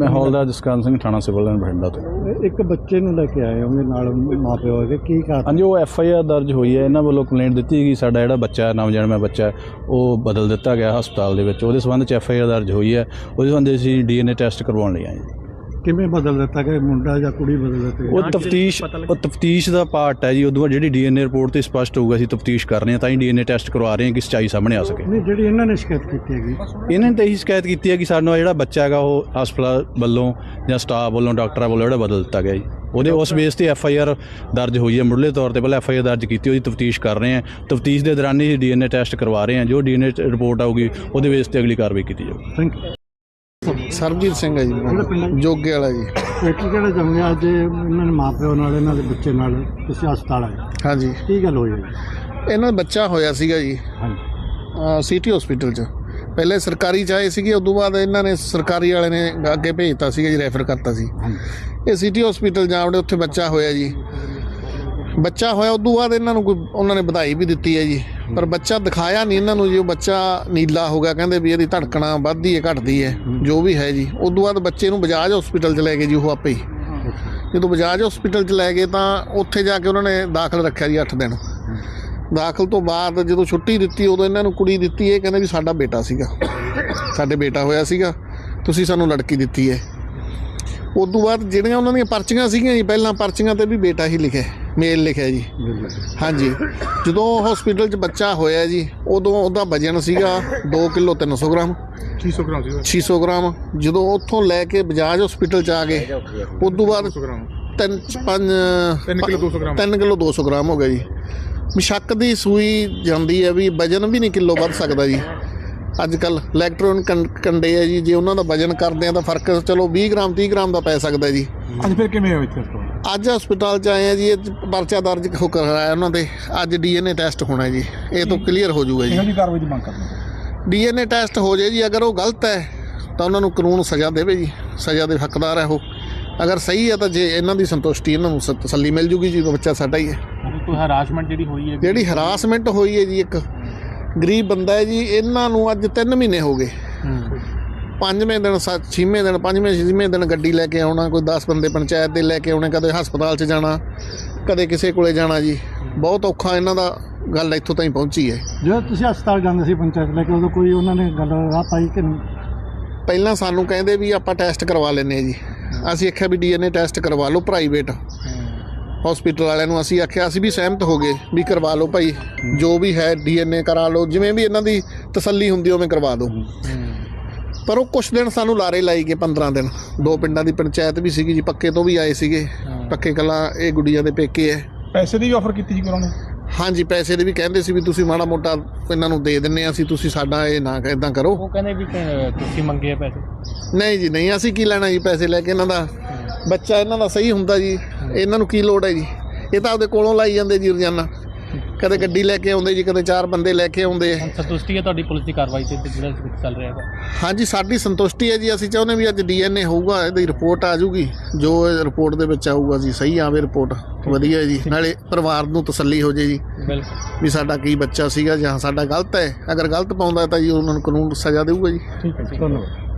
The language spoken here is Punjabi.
ਮੈਂ ਹੌਲਦਾਰ ਜਸਕਰਨ ਸਿੰਘ ਥਾਣਾ ਸਿਵਲ ਲਾਈਨ ਬਠਿੰਡਾ ਤੋਂ। ਇੱਕ ਬੱਚੇ ਨੂੰ ਲੈ ਕੇ ਆਏ ਹੋਗੇ ਨਾਲ ਮਾਪਿਓ ਹੈਗੇ ਕੀ ਕਾਰਨ? ਹਾਂਜੀ ਉਹ ਐਫ ਆਈ ਆਰ ਦਰਜ ਹੋਈ ਹੈ ਇਹਨਾਂ ਵੱਲੋਂ ਕੰਪਲੇਂਟ ਦਿੱਤੀ ਗਈ ਸਾਡਾ ਜਿਹੜਾ ਬੱਚਾ ਹੈ ਨਵਜਨਮਿਆ ਬੱਚਾ ਉਹ ਬਦਲ ਦਿੱਤਾ ਗਿਆ ਹਸਪਤਾਲ ਦੇ ਵਿੱਚ ਉਹਦੇ ਸੰਬੰਧ ਚ ਐਫ ਆਈ ਆਰ ਦਰਜ ਹੋਈ ਹੈ ਉਹਦੇ ਸੰਬੰਧ ਅਸੀਂ ਡੀਐਨਏ ਟੈਸਟ ਕਰਵਾਉਣ ਲਈ ਆਏ ਹਾਂ। ਕਿਵੇਂ ਬਦਲ ਦਿੱਤਾ ਕਿ ਮੁੰਡਾ ਜਾਂ ਕੁੜੀ ਬਦਲ ਦਿੱਤੀ ਉਹ ਤਫਤੀਸ਼ ਉਹ ਤਫਤੀਸ਼ ਦਾ ਪਾਰਟ ਹੈ ਜੀ। ਉਦੋਂ ਬਾਅਦ ਜਿਹੜੀ ਡੀਐਨਏ ਰਿਪੋਰਟ ਤੇ ਸਪਸ਼ਟ ਹੋਊਗਾ ਅਸੀਂ ਤਫਤੀਸ਼ ਕਰ ਰਹੇ ਹਾਂ ਤਾਂ ਹੀ ਡੀਐਨਏ ਟੈਸਟ ਕਰਵਾ ਰਹੇ ਹਾਂ ਕਿ ਸੱਚਾਈ ਸਾਹਮਣੇ ਆ ਸਕੇ। ਨਹੀਂ ਜਿਹੜੀ ਇਹਨਾਂ ਨੇ ਸ਼ਿਕਾਇਤ ਕੀਤੀ ਹੈਗੀ। ਇਹਨਾਂ ਨੇ ਤਾਂ ਇਹੀ ਸ਼ਿਕਾਇਤ ਕੀਤੀ ਹੈ ਕਿ ਸਾਨੂੰ ਜਿਹੜਾ ਬੱਚਾ ਹੈਗਾ ਉਹ ਹਸਪਤਾਲ ਵੱਲੋਂ ਜਾਂ ਸਟਾਫ ਵੱਲੋਂ ਡਾਕਟਰਾਂ ਵੱਲੋਂ ਜਿਹੜਾ ਬਦਲ ਦਿੱਤਾ ਗਿਆ ਜੀ। ਉਹਦੇ ਉਸ ਬੇਸ ਤੇ ਐਫ ਆਈ ਆਰ ਦਰਜ ਹੋਈ ਹੈ। ਮੁੱਢਲੇ ਤੌਰ ਤੇ ਪਹਿਲਾਂ ਐਫ ਆਈ ਆਰ ਦਰਜ ਕੀਤੀ ਉਹਦੀ ਤਫਤੀਸ਼ ਕਰ ਰਹੇ ਹਾਂ। ਤਫਤੀਸ਼ ਦੇ ਦੌਰਾਨ ਹੀ ਡੀਐਨਏ ਟੈਸਟ ਕਰਵਾ ਰਹੇ ਹਾਂ। ਜੋ ਡੀਐਨਏ ਰਿਪੋਰਟ ਆਊਗੀ ਉਹਦੇ ਬੇਸ ਤੇ ਅਗਲੀ ਕਾਰਵਾਈ ਕੀਤੀ ਜਾਊਗੀ। ਥੈਂਕ ਯੂ ਸਰਬਜੀਤ ਸਿੰਘ ਹੈ ਜੀ ਮੇਰਾ ਨਾਮ। ਜੋਗੇ ਵਾਲਾ ਜੀ। ਇਹ ਕੀ ਕਿਹੜਾ ਜੰਮਿਆ ਅੱਜ ਇਹਨਾਂ ਨੇ ਮਾਪਿਓ ਨਾਲ ਇਹਨਾਂ ਦੇ ਬੱਚੇ ਨਾਲ ਕਿਸੇ ਹਸਪਤਾਲ ਆਏ। ਹਾਂਜੀ। ਕੀ ਗੱਲ ਹੋਈ ਹੈ ਜੀ? ਇਹਨਾਂ ਦਾ ਬੱਚਾ ਹੋਇਆ ਸੀਗਾ ਜੀ। ਹਾਂਜੀ। ਸਿਟੀ ਹਸਪੀਟਲ 'ਚ। ਪਹਿਲੇ ਸਰਕਾਰੀ 'ਚ ਆਏ ਸੀਗੇ ਉਦੋਂ ਬਾਅਦ ਇਹਨਾਂ ਨੇ ਸਰਕਾਰੀ ਵਾਲੇ ਨੇ ਅੱਗੇ ਭੇਜਤਾ ਸੀਗਾ ਜੀ ਰੈਫਰ ਕਰਤਾ ਸੀ। ਹਾਂਜੀ। ਇਹ ਸਿਟੀ ਹਸਪੀਟਲ ਜਾਵੜੇ ਉੱਥੇ ਬੱਚਾ ਹੋਇਆ ਜੀ। ਬੱਚਾ ਹੋਇਆ ਉਦੋਂ ਬਾਅਦ ਇਹਨਾਂ ਨੂੰ ਕੋਈ ਉਹਨਾਂ ਨੇ ਵਧਾਈ ਵੀ ਦਿੱਤੀ ਹੈ ਜੀ। ਪਰ ਬੱਚਾ ਦਿਖਾਇਆ ਨਹੀਂ ਇਹਨਾਂ ਨੂੰ ਜੀ ਉਹ ਬੱਚਾ ਨੀਲਾ ਹੋ ਗਿਆ ਕਹਿੰਦੇ ਵੀ ਇਹਦੀ ਧੜਕਣਾ ਵੱਧਦੀ ਹੈ ਘਟਦੀ ਹੈ ਜੋ ਵੀ ਹੈ ਜੀ। ਉਦੋਂ ਬਾਅਦ ਬੱਚੇ ਨੂੰ ਬਜਾਜ ਹਸਪੀਟਲ 'ਚ ਲੈ ਗਏ ਜੀ ਉਹ ਆਪੇ ਹੀ। ਜਦੋਂ ਬਜਾਜ ਹਸਪੀਟਲ 'ਚ ਲੈ ਗਏ ਤਾਂ ਉੱਥੇ ਜਾ ਕੇ ਉਹਨਾਂ ਨੇ ਦਾਖਲ ਰੱਖਿਆ ਜੀ 8 ਦਿਨ। ਦਾਖਲ ਤੋਂ ਬਾਅਦ ਜਦੋਂ ਛੁੱਟੀ ਦਿੱਤੀ ਉਦੋਂ ਇਹਨਾਂ ਨੂੰ ਕੁੜੀ ਦਿੱਤੀ ਇਹ ਕਹਿੰਦੇ ਵੀ ਸਾਡਾ ਬੇਟਾ ਸੀਗਾ। ਸਾਡੇ ਬੇਟਾ ਹੋਇਆ ਸੀਗਾ ਤੁਸੀਂ ਸਾਨੂੰ ਲੜਕੀ ਦਿੱਤੀ ਹੈ। ਉਦੋਂ ਬਾਅਦ ਜਿਹੜੀਆਂ ਉਹਨਾਂ ਦੀਆਂ ਪਰਚੀਆਂ ਸੀਗੀਆਂ ਜੀ ਪਹਿਲਾਂ ਪਰਚੀਆਂ ਤੇ ਵੀ ਬੇਟਾ ਹੀ ਲਿਖਿਆ। ਮੇਲ ਲਿਖਿਆ ਜੀ। ਹਾਂਜੀ। ਜਦੋਂ ਹਸਪੀਟਲ 'ਚ ਬੱਚਾ ਹੋਇਆ ਜੀ ਉਦੋਂ ਉਹਦਾ ਵਜਨ ਸੀਗਾ 2 ਕਿਲੋ 300 ਗ੍ਰਾਮ। 600 ਗ੍ਰਾਮ ਸੀ 600 ਗ੍ਰਾਮ। ਜਦੋਂ ਉੱਥੋਂ ਲੈ ਕੇ ਬਜਾਜ ਹਸਪੀਟਲ 'ਚ ਆ ਗਏ ਉਦੋਂ ਬਾਅਦ 200 ਗ੍ਰਾਮ। ਤਿੰਨ ਪੰਜ 3 ਕਿਲੋ 200 ਗ੍ਰਾਮ। 3 ਕਿਲੋ 200 ਗ੍ਰਾਮ ਹੋ ਗਿਆ ਜੀ। ਵੀ ਸ਼ੱਕ ਦੀ ਸੂਈ ਜਾਂਦੀ ਹੈ ਵੀ ਵਜਨ ਵੀ ਨਹੀਂ ਕਿਲੋ ਵੱਧ ਸਕਦਾ ਜੀ। ਅੱਜ ਕੱਲ ਇਲੈਕਟ੍ਰੋਨ ਕੰਡੇ ਆ ਜੀ ਜੇ ਉਹਨਾਂ ਦਾ ਵਜਨ ਕਰਦੇ ਆ ਤਾਂ ਫ਼ਰਕ ਚਲੋ 20 ਗ੍ਰਾਮ 30 ਗ੍ਰਾਮ ਦਾ ਪੈ ਸਕਦਾ ਜੀ। ਅੱਜ ਫਿਰ ਕਿਵੇਂ ਹੋਇਆ ਇੱਥੇ ਅੱਜ ਹਸਪਤਾਲ ਚ ਆਏ ਆ ਜੀ ਇਹ ਪਰਚਾ ਦਰਜ ਹੋ ਕਰਾਇਆ ਉਹਨਾਂ ਦੇ। ਅੱਜ ਡੀਐਨਏ ਟੈਸਟ ਹੋਣਾ ਜੀ। ਇਹ ਤੋਂ ਕਲੀਅਰ ਹੋ ਜਾਊਗਾ ਜੀ। ਕਾਰਵਾਈ ਦੀ ਮੰਗ ਕਰਦੇ ਡੀਐਨਏ ਟੈਸਟ ਹੋ ਜਾਏ ਜੀ ਅਗਰ ਉਹ ਗਲਤ ਹੈ ਤਾਂ ਉਹਨਾਂ ਨੂੰ ਕਾਨੂੰਨ ਸਜ਼ਾ ਦੇਵੇ ਜੀ। ਸਜ਼ਾ ਦੇ ਹੱਕਦਾਰ ਹੈ ਉਹ। ਅਗਰ ਸਹੀ ਹੈ ਤਾਂ ਜੇ ਇਹਨਾਂ ਦੀ ਸੰਤੁਸ਼ਟੀ ਇਹਨਾਂ ਨੂੰ ਤਸੱਲੀ ਮਿਲ ਜੂਗੀ ਜੀ ਬੱਚਾ ਸਾਡਾ ਹੀ ਹੈ। ਕੋਈ ਹਰਾਸਮੈਂਟ ਜਿਹੜੀ ਹੋਈ ਹੈ ਜਿਹੜੀ ਹਰਾਸਮੈਂਟ ਹੋਈ ਹੈ ਜੀ ਇੱਕ। ਗਰੀਬ ਬੰਦਾ ਹੈ ਜੀ ਇਹਨਾਂ ਨੂੰ ਅੱਜ 3 ਮਹੀਨੇ ਹੋ ਗਏ। ਪੰਜਵੇਂ ਦਿਨ ਛੇਵੇਂ ਦਿਨ ਪੰਜਵੇਂ ਛੇਵੇਂ ਦਿਨ ਗੱਡੀ ਲੈ ਕੇ ਆਉਣਾ ਕੋਈ 10 ਬੰਦੇ ਪੰਚਾਇਤ ਦੇ ਲੈ ਕੇ ਆਉਣੇ ਕਦੇ ਹਸਪਤਾਲ 'ਚ ਜਾਣਾ ਕਦੇ ਕਿਸੇ ਕੋਲੇ ਜਾਣਾ ਜੀ। ਬਹੁਤ ਔਖਾ ਇਹਨਾਂ ਦਾ ਗੱਲ ਇੱਥੋਂ ਤਾਈਂ ਪਹੁੰਚੀ ਹੈ। ਜਦੋਂ ਤੁਸੀਂ ਹਸਪਤਾਲ ਜਾਂਦੇ ਸੀ ਪੰਚਾਇਤ ਲੈ ਕੇ ਉਦੋਂ ਕੋਈ ਉਹਨਾਂ ਨੇ ਗੱਲ ਰਾਹ ਪਾਈ ਕਿ ਨਹੀਂ? ਪਹਿਲਾਂ ਸਾਨੂੰ ਕਹਿੰਦੇ ਵੀ ਆਪਾਂ ਟੈਸਟ ਕਰਵਾ ਲੈਨੇ ਆ ਜੀ। ਅਸੀਂ ਆਖਿਆ ਵੀ ਡੀਐਨਏ ਟੈਸਟ ਕਰਵਾ ਲਓ ਪ੍ਰਾਈਵੇਟ। ਹਸਪੀਟਲ ਵਾਲਿਆਂ ਨੂੰ ਅਸੀਂ ਆਖਿਆ ਅਸੀਂ ਵੀ ਸਹਿਮਤ ਹੋ ਗਏ ਵੀ ਕਰਵਾ ਲਓ ਭਾਈ। ਜੋ ਵੀ ਹੈ ਡੀਐਨਏ ਕਰਾ ਲਓ ਜਿਵੇਂ ਵੀ ਇਹਨਾਂ ਦੀ ਤਸੱਲੀ ਹੁੰਦੀ ਉਵੇਂ ਕਰਵਾ ਦਿਓ। ਪਰ ਉਹ ਕੁਛ ਦਿਨ ਸਾਨੂੰ ਲਾਰੇ ਲਾਈ ਗਏ 15 ਦਿਨ। ਦੋ ਪਿੰਡਾਂ ਦੀ ਪੰਚਾਇਤ ਵੀ ਸੀਗੀ ਜੀ ਪੱਕੇ ਤੋਂ ਵੀ ਆਏ ਸੀਗੇ। ਪੱਕੇ ਕਲਾ ਇਹ ਗੁੱਡੀਆਂ ਦੇ ਪੇਕੇ ਹੈ ਪੈਸੇ ਦੀ ਵੀ ਆਫਰ ਕੀਤੀ ਸੀ ਕਰਾਉਣੇ ਹਾਂਜੀ ਪੈਸੇ ਦੇ ਵੀ ਕਹਿੰਦੇ ਸੀ ਵੀ ਤੁਸੀਂ ਮਾੜਾ ਮੋਟਾ ਇਹਨਾਂ ਨੂੰ ਦੇ ਦਿੰਨੇ ਆ ਅਸੀਂ ਤੁਸੀਂ ਸਾਡਾ ਇਹ ਨਾ ਇਦਾਂ ਕਰੋ। ਉਹ ਕਹਿੰਦੇ ਵੀ ਤੁਸੀਂ ਮੰਗੇ ਆ ਪੈਸੇ। ਨਹੀਂ ਜੀ ਨਹੀਂ ਅਸੀਂ ਕੀ ਲੈਣਾ ਜੀ ਪੈਸੇ ਲੈ ਕੇ ਇਹਨਾਂ ਦਾ? ਬੱਚਾ ਇਹਨਾਂ ਦਾ ਸਹੀ ਹੁੰਦਾ ਜੀ। ਇਹਨਾਂ ਨੂੰ ਕੀ ਲੋੜ ਹੈ ਜੀ? ਇਹ ਤਾਂ ਆਪਦੇ ਕੋਲੋਂ ਲਾਈ ਜਾਂਦੇ ਜੀ ਰੋਜ਼ਾਨਾ। ਕਦੇ ਗੱਡੀ ਲੈ ਕੇ ਆਉਂਦੇ ਜੀ ਕਦੇ ਚਾਰ ਬੰਦੇ ਲੈ ਕੇ ਆਉਂਦੇ ਸੰਤੁਸ਼ਟੀ ਹੈ ਤੁਹਾਡੀ ਪੁਲਿਸ ਦੀ ਕਾਰਵਾਈ ਤੇ ਤੇ ਜਿਹੜਾ ਚੱਲ ਰਿਹਾ ਹੈ ਹਾਂਜੀ ਸਾਡੀ ਸੰਤੁਸ਼ਟੀ ਹੈ ਜੀ ਅਸੀਂ ਚਾਹੁੰਦੇ ਵੀ ਅੱਜ ਡੀਐਨਏ ਹੋਊਗਾ ਇਹਦੀ ਰਿਪੋਰਟ ਆ ਜਾਊਗੀ ਜੋ ਰਿਪੋਰਟ ਦੇ ਵਿੱਚ ਆਊਗਾ ਜੀ ਸਹੀ ਆਵੇ ਰਿਪੋਰਟ ਵਧੀਆ ਜੀ ਨਾਲੇ ਪਰਿਵਾਰ ਨੂੰ ਤਸੱਲੀ ਹੋ ਜੇ ਜੀ। ਬਿਲਕੁਲ। ਵੀ ਸਾਡਾ ਕੀ ਬੱਚਾ ਸੀਗਾ ਜਾਂ ਸਾਡਾ ਗਲਤ ਹੈ ਅਗਰ ਗਲਤ ਪਾਉਂਦਾ ਤਾਂ ਜੀ ਉਹਨਾਂ ਨੂੰ ਕਾਨੂੰਨ ਸਜ਼ਾ ਦੇਊਗਾ ਜੀ। ਠੀਕ ਹੈ ਜੀ ਧੰਨਵਾਦ।